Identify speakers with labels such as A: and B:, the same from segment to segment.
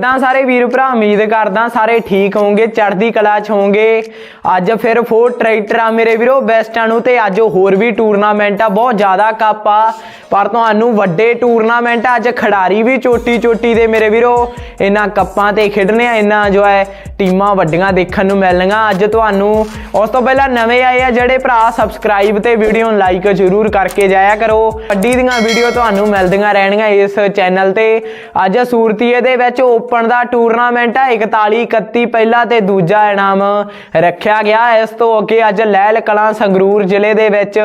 A: ਕਿੱਦਾਂ ਸਾਰੇ ਵੀਰ ਭਰਾ ਉਮੀਦ ਕਰਦਾ ਸਾਰੇ ਠੀਕ ਹੋਵੋਗੇ ਚੜ੍ਹਦੀ ਕਲਾ 'ਚ ਹੋਵੋਗੇ ਅੱਜ ਫਿਰ ਫੋਰ ਟਰੈਕਟਰ ਆ ਮੇਰੇ ਵੀਰੋ, ਬੈਸਟਾਂ ਨੂੰ ਤੇ ਅੱਜ ਹੋਰ ਵੀ ਟੂਰਨਾਮੈਂਟ ਆ, ਬਹੁਤ ਜ਼ਿਆਦਾ ਕੱਪ ਆ। ਪਰ ਤੁਹਾਨੂੰ ਵੱਡੇ ਟੂਰਨਾਮੈਂਟ ਅੱਜ ਖਿਡਾਰੀ ਵੀ ਚੋਟੀ ਚੋਟੀ ਦੇ ਮੇਰੇ ਵੀਰੋ। ਇਹਨਾਂ ਕੱਪਾਂ ਤੇ ਖੇਡਣੇ ਆ, ਇਹਨਾਂ ਜੋ ਹੈ ਟੀਮਾਂ ਵੱਡੀਆਂ ਦੇਖਣ ਨੂੰ ਮਿਲਣਗੀਆਂ। ਅੱਜ ਤੁਹਾਨੂੰ ਉਸ ਤੋਂ ਪਹਿਲਾਂ ਨਵੇਂ ਆਏ ਆ ਜਿਹੜੇ ਭਰਾ ਸਬਸਕ੍ਰਾਈਬ ਤੇ ਵੀਡੀਓ ਨੂੰ ਲਾਈਕ ਜ਼ਰੂਰ ਕਰਕੇ ਜਾਇਆ ਕਰੋ। ਵੱਡੀ ਦੀਆਂ ਵੀਡੀਓ ਤੁਹਾਨੂੰ ਮਿਲਦੀਆਂ ਰਹਿਣਗੀਆਂ ਇਸ ਚੈਨਲ ਤੇ। ਅੱਜ ਸੂਰਤੀਏ ਦੇ ਵਿੱਚ ਓਪਨ ਦਾ ਟੂਰਨਾਮੈਂਟ ਆ 41 31 ਪਹਿਲਾ ਤੇ ਦੂਜਾ ਇਨਾਮ ਰੱਖਿਆ ਗਿਆ। ਇਸ ਤੋਂ ਅੱਗੇ ਅੱਜ ਲਹਿਲ ਕਲਾਂ ਸੰਗਰੂਰ ਜ਼ਿਲ੍ਹੇ ਦੇ ਵਿੱਚ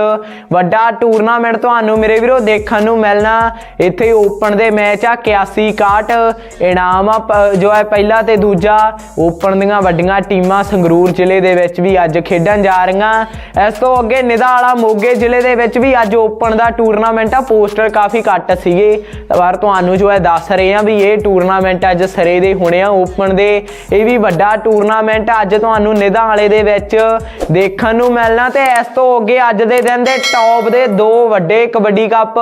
A: ਵੱਡਾ ਟੂਰਨਾਮੈਂਟ ਤੁਹਾਨੂੰ ਮੇਰੇ ਵੀਰੋ ਦੇਖਣ ਨੂੰ ਮਿਲਣਾ। ਇੱਥੇ ਓਪਨ ਦੇ ਮੈਚ ਆ 81 61 ਇਨਾਮ ਆ, ਪ- ਜੋ ਹੈ ਪਹਿਲਾ ਤੇ ਦੂਜਾ ਓਪਨ ਓਪਨ ਦੀਆਂ ਵੱਡੀਆਂ ਟੀਮਾਂ ਸੰਗਰੂਰ ਜ਼ਿਲ੍ਹੇ ਦੇ ਵਿੱਚ ਵੀ ਅੱਜ ਖੇਡਣ ਜਾ ਰਹੀਆਂ। ਇਸ ਤੋਂ ਅੱਗੇ ਨਿਧਾ ਵਾਲਾ ਮੋਗੇ ਜ਼ਿਲ੍ਹੇ ਦੇ ਵਿੱਚ ਵੀ ਅੱਜ ਓਪਨ ਦਾ ਟੂਰਨਾਮੈਂਟ ਆ, ਪੋਸਟਰ ਕਾਫੀ ਘੱਟ ਸੀਗੇ। ਪਰ ਤੁਹਾਨੂੰ ਜੋ ਹੈ ਦੱਸ ਰਹੇ ਆ ਵੀ ਇਹ ਟੂਰਨਾਮੈਂਟ ਅੱਜ ਸਰੇ ਦੇ ਹੋਣੇ ਆ, ਓਪਨ ਦੇ। ਇਹ ਵੀ ਵੱਡਾ ਟੂਰਨਾਮੈਂਟ ਅੱਜ ਤੁਹਾਨੂੰ ਨਿਧਾ ਵਾਲੇ ਦੇ ਵਿੱਚ ਦੇਖਣ ਨੂੰ ਮਿਲਣਾ ਤੇ ਇਸ ਤੋਂ ਅੱਗੇ ਅੱਜ ਦੇ ਦਿਨ ਦੇ ਟੌਪ ਦੇ ਦੋ ਵੱਡੇ ਕਬੱਡੀ ਕੱਪ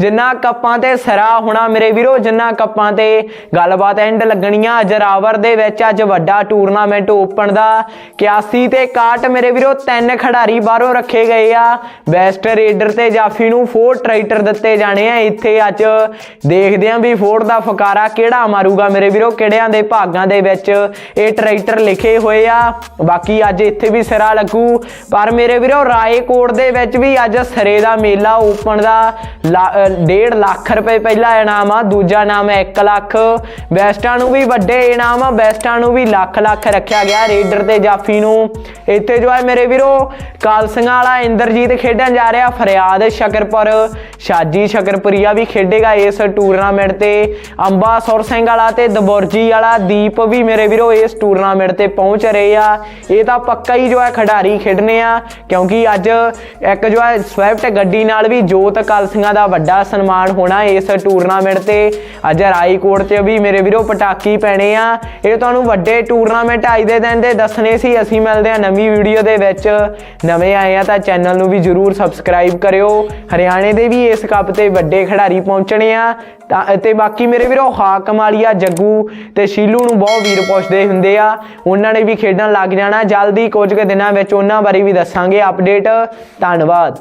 A: ਜਿਨ੍ਹਾਂ ਕੱਪਾਂ ਤੇ ਸਰਾ ਹੋਣਾ ਮੇਰੇ ਵੀਰੋ ਜਿਨ੍ਹਾਂ ਕੱਪਾਂ ਤੇ ਗੱਲਬਾਤ ਐਂਡ ਲੱਗਣੀਆਂ। ਜਰਾਵਰ ਦੇ ਵਿੱਚ ਅੱਜ ਵੱਡਾ ਟੂਰਨਾਮੈਂਟ ਓਪਨ ਦਾ। 81 ਤੇ 61 ਮੇਰੇ ਵੀਰੋ, ਤਿੰਨ ਖਿਡਾਰੀ ਬਾਹਰੋਂ ਰੱਖੇ ਗਏ ਆ। ਬੈਸਟ ਰੇਡਰ ਤੇ ਜਾਫੀ ਨੂੰ ਫੋਰ ਟਰੈਕਟਰ ਦਿੱਤੇ ਜਾਣੇ ਆ। ਇੱਥੇ ਅੱਜ ਦੇਖਦੇ ਆਂ ਵੀ ਫੋਰ ਦਾ ਫਕਾਰਾ ਕਿਹੜਾ ਮਾਰੂਗਾ ਮੇਰੇ ਵੀਰੋ, ਕਿਹੜਿਆਂ ਦੇ ਭਾਗਾਂ ਦੇ ਵਿੱਚ ਇਹ ਟਰੈਕਟਰ ਲਿਖੇ ਹੋਏ ਆ। ਬਾਕੀ ਅੱਜ ਇੱਥੇ ਵੀ ਸਿਰਾ ਲੱਗੂ। ਪਰ ਮੇਰੇ ਵੀਰੋ, ਰਾਏਕੋਟ ਦੇ ਵਿੱਚ ਵੀ ਅੱਜ ਸਰੇ ਦਾ ਮੇਲਾ ਓਪਨ ਦਾ। 1.5 ਲੱਖ ਰੁਪਏ ਪਹਿਲਾ ਇਨਾਮ ਆ, ਦੂਜਾ ਇਨਾਮ ਹੈ 1 ਲੱਖ। ਬੈਸਟਾਂ ਨੂੰ ਵੀ ਵੱਡੇ ਇਨਾਮ ਆ ਬੈਸਟਾਂ ਨੂੰ ਵੀ ਲੱਖ ਲੱਖ ਲੱਖ ਰੱਖਿਆ ਗਿਆ ਰੇਡਰ ਤੇ ਜਾਫੀ ਨੂੰ। ਇੱਥੇ ਜੋ ਹੈ ਮੇਰੇ ਵੀਰੋ ਕਾਲਸਿੰਘਾਂ ਵਾਲਾ ਇੰਦਰਜੀਤ ਖੇਡਣ ਜਾ ਰਿਹਾ, ਫਰਿਆਦ ਸ਼ਕਰਪੁਰ। ਸ਼ਾਜੀ ਸ਼ਕਰਪੁਰੀਆ ਵੀ ਖੇਡੇਗਾ ਇਸ ਟੂਰਨਾਮੈਂਟ ਤੇ। ਅੰਬਾ ਸੁਰ ਸਿੰਘ ਵਾਲਾ ਤੇ ਦਬੁਰਜੀ ਵਾਲਾ ਦੀਪ ਵੀ ਮੇਰੇ ਵੀਰੋ ਇਸ ਟੂਰਨਾਮੈਂਟ ਤੇ ਪਹੁੰਚ ਰਹੇ ਆ। ਇਹ ਤਾਂ ਪੱਕਾ ਹੀ ਜੋ ਹੈ ਖਿਡਾਰੀ ਖੇਡਣੇ ਆ, ਕਿਉਂਕਿ ਅੱਜ ਇੱਕ ਜੋ ਹੈ ਸਵਿਫਟ ਗੱਡੀ ਨਾਲ ਵੀ ਜੋਤ ਕਾਲਸਿੰਘਾਂ ਦਾ ਵੱਡਾ ਸਨਮਾਨ ਹੋਣਾ ਇਸ ਟੂਰਨਾਮੈਂਟ ਤੇ। ਅੱਜ ਰਾਈਕੋਟ 'ਚ ਵੀ ਮੇਰੇ ਵੀਰੋ ਪਟਾਕੀ ਪੈਣੇ ਆ। ਇਹ ਤੁਹਾਨੂੰ ਵੱਡੇ ਟੂਰਨਾਮੈਂਟ ਅੱਜ ਦੇ ਦਿਨ ਦੇ ਦੱਸਣੇ ਸੀ, ਅਸੀਂ ਮਿਲਦੇ ਹਾਂ ਨਵੀਂ ਵੀਡੀਓ ਦੇ ਵਿੱਚ। ਨਵੇਂ ਆਏ ਆ ਤਾਂ ਚੈਨਲ ਨੂੰ ਵੀ ਜਰੂਰ ਸਬਸਕ੍ਰਾਈਬ ਕਰਿਓ। ਹਰਿਆਣੇ ਦੇ ਵੀ ਇਸ ਕੱਪ ਤੇ ਵੱਡੇ ਖਿਡਾਰੀ ਪਹੁੰਚਣੇ ਆ। ਤਾਂ ਤੇ ਬਾਕੀ ਮੇਰੇ ਵੀਰੋ ਹਾਕਮ ਵਾਲੀਆ ਜੱਗੂ ਤੇ ਸ਼ੀਲੂ ਨੂੰ ਬਹੁਤ ਵੀਰ ਪੁੱਛਦੇ ਹੁੰਦੇ ਆ। ਉਹਨਾਂ ਨੇ ਵੀ ਖੇਡਣ ਲੱਗ ਜਾਣਾ। ਜਲਦੀ ਕੁਝ ਕੁ ਦਿਨਾਂ ਵਿੱਚ ਉਹਨਾਂ ਬਾਰੇ ਵੀ ਦੱਸਾਂਗੇ ਅਪਡੇਟ ਧੰਨਵਾਦ।